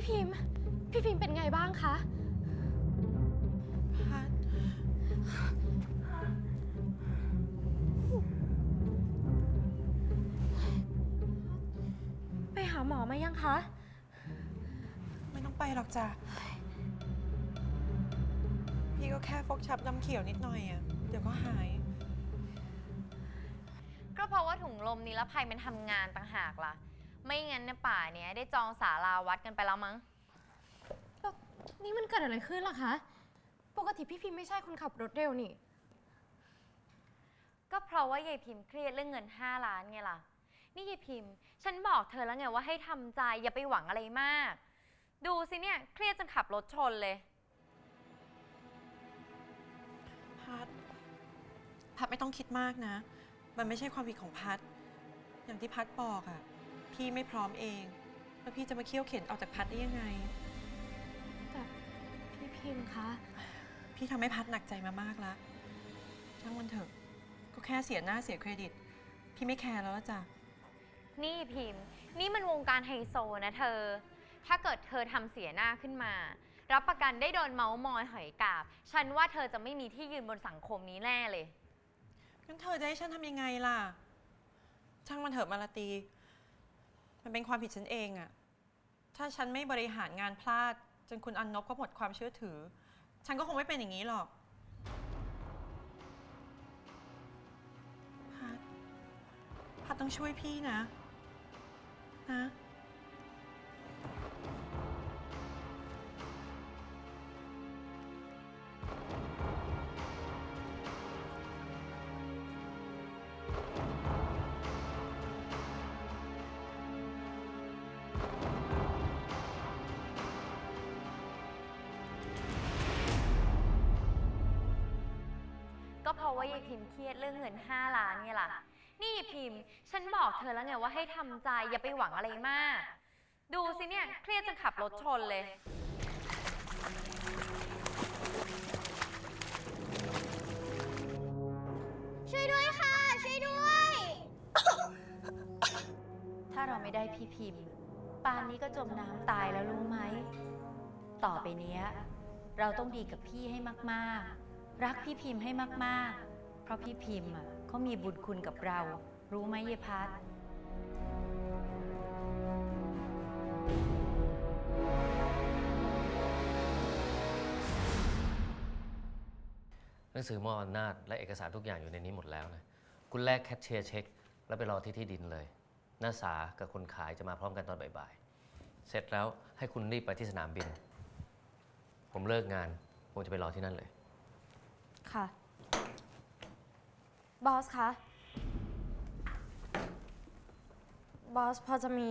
พี่พิมพ์ พี่พิมพ์เป็นไงบ้างคะ พัดไปหาหมอมายังคะ ไม่ต้องไปหรอกจ้ะ พี่ก็แค่ฟกช้ำน้ำเขียวนิดหน่อยอะเดี๋ยวก็หาย ก็เพราะว่าถุงลมนิรภัยมันทำงานต่างหากล่ะ ไม่งั้นในยป่าเนี้ยได้จองศาลาวัดกันไปแล้วมั้ง แล้วนี่มันเกิดอะไรขึ้นล่ะคะ ปกติพี่พิมพ์ไม่ใช่คนขับรถเร็วนี่ ก็เพราะว่ายายพิมพ์เครียดเรื่องเงิน 5 ล้านไงล่ะ นี่ยายพิมพ์ ฉันบอกเธอแล้วไงว่าให้ทำใจอย่าไปหวังอะไรมาก ดูสิเนี่ยเครียดจนขับรถชนเลย พัดพัดไม่ต้องคิดมากนะ มันไม่ใช่ความผิดของพัด อย่างที่พัดบอกอะ พี่ไม่พร้อมเอง แล้วพี่จะมาเคี่ยวเข็นออกจากพัดได้ยังไง แต่พี่พิมพ์คะ พี่ทำให้พัดหนักใจมามากแล้วช่างมันเถอะ ก็แค่เสียหน้าเสียเครดิต พี่ไม่แคร์แล้วละจ้ะ นี่พิมพ์ นี่มันวงการไฮโซนะเธอ ถ้าเกิดเธอทำเสียหน้าขึ้นมา รับประกันได้โดนเมาส์มอยหอยกาบ ฉันว่าเธอจะไม่มีที่ยืนบนสังคมนี้แน่เลย งั้นเธอจะให้ฉันทำยังไงล่ะ ช่างมันเถอะมาลาตี มันเป็นความผิดฉันเองอะถ้าฉันไม่บริหารงานพลาด จนคุณอันนบก็หมดความเชื่อถือ ฉันก็คงไม่เป็นอย่างนี้หรอกพัดพัดต้องช่วยพี่นะ นะ ก็เพราะว่ายายพิมพ์เครียดเรื่องเงิน 5 ล้านไงล่ะ นี่ยายพิมพ์ ฉันบอกเธอแล้วไงว่าให้ทำใจอย่าไปหวังอะไรมาก ดูสิเนี่ยเครียดจนขับรถชนเลย ช่วยด้วยค่ะ ช่วยด้วย ถ้าเราไม่ได้พี่พิมพ์ป่านนี้ก็จมน้ำตายแล้วรู้ไหม ต่อไปเนี้ย เราต้องดีกับพี่ให้มาก ๆ รักพี่พิมพ์ให้มากๆ เพราะพี่พิมพ์อะเขามีบุญคุณกับเรา รู้ไหมเยพัทหนังสือมอบอำนาจและเอกสารทุกอย่างอยู่ในนี้หมดแล้วนะ คุณแลกแคชเชียร์เช็ค แล้วไปรอที่ที่ดินเลยน้าสากับคนขายจะมาพร้อมกันตอนบ่ายๆ เสร็จแล้วให้คุณรีบไปที่สนามบิน ผมเลิกงาน ผมจะไปรอที่นั่นเลย ค่ะ บอสคะ บอสพอจะมี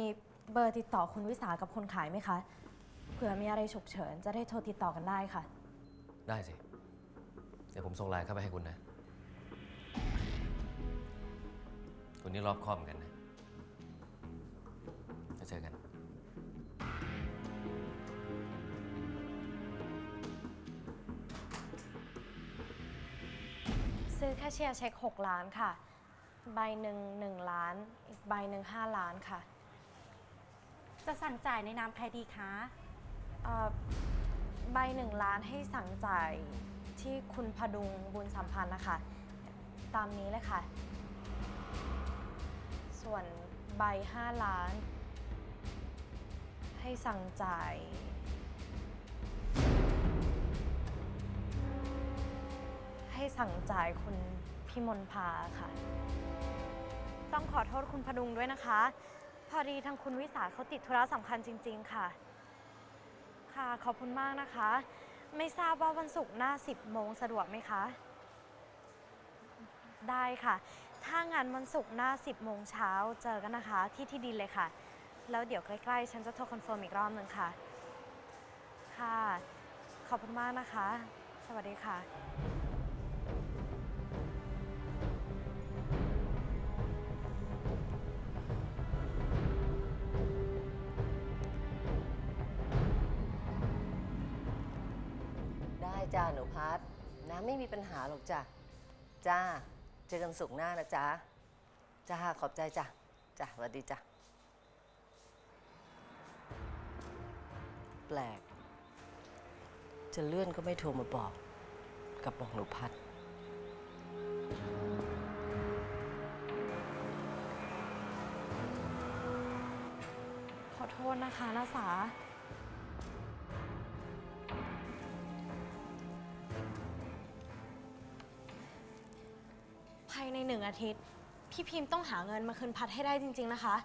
เบอร์ติดต่อคุณวิสากับคนขายไหมคะ เผื่อมีอะไรฉุกเฉินจะได้โทรติดต่อกันได้ค่ะ ได้สิ เดี๋ยวผมส่งไลน์เข้าไปให้คุณนะ คุณนี่รอบคอบเหมือนกันนะจะเจอกัน ซื้อแคชเชียร์เช็ค 6 ล้านค่ะ ใบหนึ่งหนึ่งล้าน อีกใบหนึ่งห้าล้านค่ะจะสั่งจ่ายในนามใครดีคะเอ่อใบหนึ่งล้านให้สั่งจ่ายที่คุณพดุงบุญสัมพันธ์นะคะ ตามนี้เลยค่ะ ส่วนใบ5ล้าน ให้สั่งจ่าย ให้สั่งจ่ายคุณพิมลพาค่ะ ต้องขอโทษคุณพดุงด้วยนะคะ พอดีทางคุณวิสาเขาติดธุระสำคัญจริง ๆ ค่ะ ค่ะขอบคุณมากนะคะ ไม่ทราบว่าวันศุกร์หน้า 10 โมงสะดวกไหมคะ ได้ค่ะ ถ้างานวันศุกร์หน้า 10 โมงเช้าเจอกันนะคะ ที่ที่ดินเลยค่ะ แล้วเดี๋ยวใกล้ๆ ฉันจะโทรคอนเฟิร์มอีกรอบหนึ่งค่ะ ค่ะ ขอบคุณมากนะคะ สวัสดีค่ะ จ้าหนูพัดน้ำไม่มีปัญหาหรอกจ้ะจ้า เจอกันสุกร์หน้านะจ๊ะจ้าขอบใจจ้ะจ้ะสวัสดีจ้ะแปลก จะเลื่อนก็ไม่โทรมาบอกกับบอกหนูพัด ขอโทษนะคะนาสา หนึ่งอาทิตย์ พี่พิมพ์ต้องหาเงินมาคืนพัดให้ได้จริง ๆนะคะ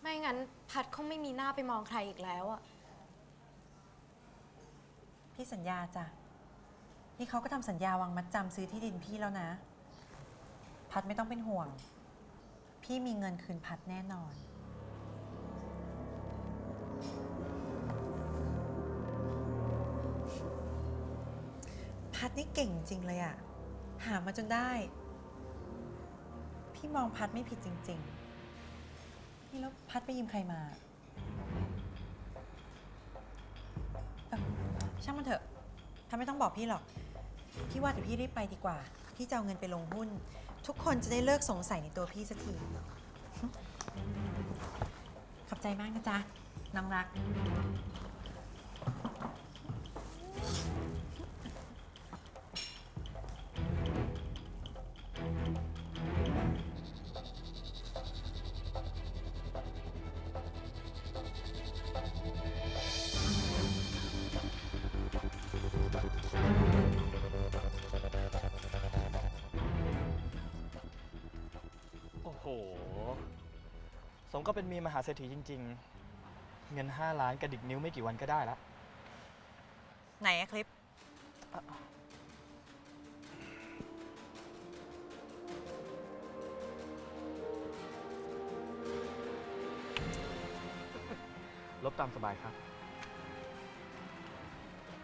ไม่งั้นพัดคงไม่มีหน้าไปมองใครอีกแล้วอะพี่สัญญาจ้ะ นี่เขาก็ทำสัญญาวางมัดจำซื้อที่ดินพี่แล้วนะ พัดไม่ต้องเป็นห่วง พี่มีเงินคืนพัดแน่นอน พัดนี่เก่งจริงเลยอะหามาจนได้ พี่มองพัดไม่ผิดจริง ๆ นี่แล้วพัดไปยืมใครมาเอ้าช่างมันเถอะถ้าไม่ต้องบอกพี่หรอก พี่ว่าแต่พี่รีบไปดีกว่า พี่จะเอาเงินไปลงหุ้น ทุกคนจะได้เลิกสงสัยในตัวพี่สักที ขอบใจมากนะจ๊ะน้องรัก สมก็เป็นเมียมหาเศรษฐีจริง ๆ เงิน 5 ล้านกระดิกนิ้วไม่กี่วันก็ได้แล้วไหนอะคลิป ลบตามสบายครับ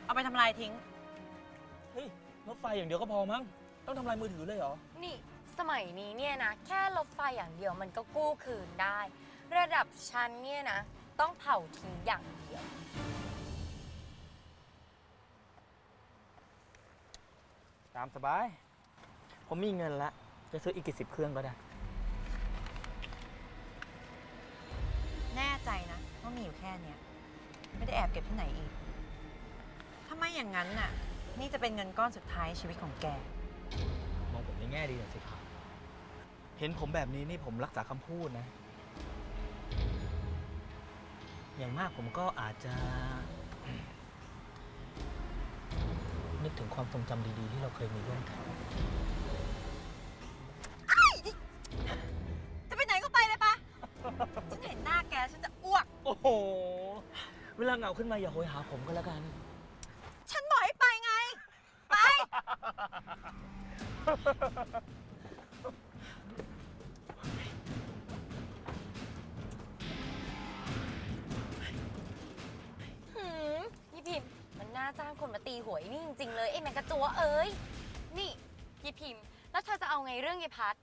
เอาไปทำลายทิ้ง เฮ้ยรถไฟอย่างเดียวก็พอมั้ง ต้องทำลายมือถือเลยเหรอ นี่ สมัยนี้เนี่ยนะ แค่รถไฟอย่างเดียวมันก็กู้คืนได้ ระดับชั้นเนี่ยนะ ต้องเผาทิ้งอย่างเดียว ตามสบาย ผมมีเงินละ จะซื้ออีกกี่สิบเครื่องก็ได้ แน่ใจนะว่ามีอยู่แค่เนี้ยไม่ได้แอบเก็บที่ไหนอีก ถ้าไม่อย่างนั้นน่ะ นี่จะเป็นเงินก้อนสุดท้ายชีวิตของแก มองผมในแง่ดีหน่อยสิครับ เห็นผมแบบนี้นี่ผมรักษาคำพูดนะ อย่างมากผมก็อาจจะ นึกถึงความทรงจำดีๆ ที่เราเคยมีร่วมกัน จะไปไหนก็ไปเลยปะ ฉันเห็นหน้าแกฉันจะอ้วก โอ้โห เวลาเหงาขึ้นมาอย่าโหยหาผมก็แล้วกัน ฉันบอกให้ไปไง ไป นน่าจ้างคนมาตีหวยนี่จริง ๆ เลยไอ้แมงกะจัวเอ้ย นี่พี่พิมพ์ แล้วเธอจะเอาไงเรื่องยายพัท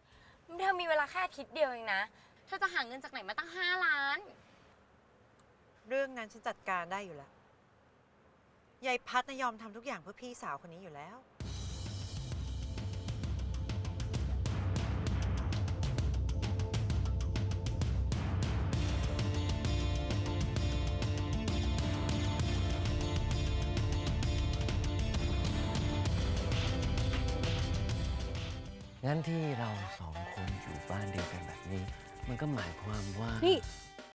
เธอมีเวลาแค่อาทิตย์เดียวเองนะ เธอจะหาเงินจากไหนมาตั้งห้าล้าน เรื่องนั้นฉันจัดการได้อยู่แล้วยายพัดนะยอมทำทุกอย่างเพื่อพี่สาวคนนี้อยู่แล้ว งั้นที่เราสองคนอยู่บ้านเดียวกันแบบนี้ มันก็หมายความว่า นี่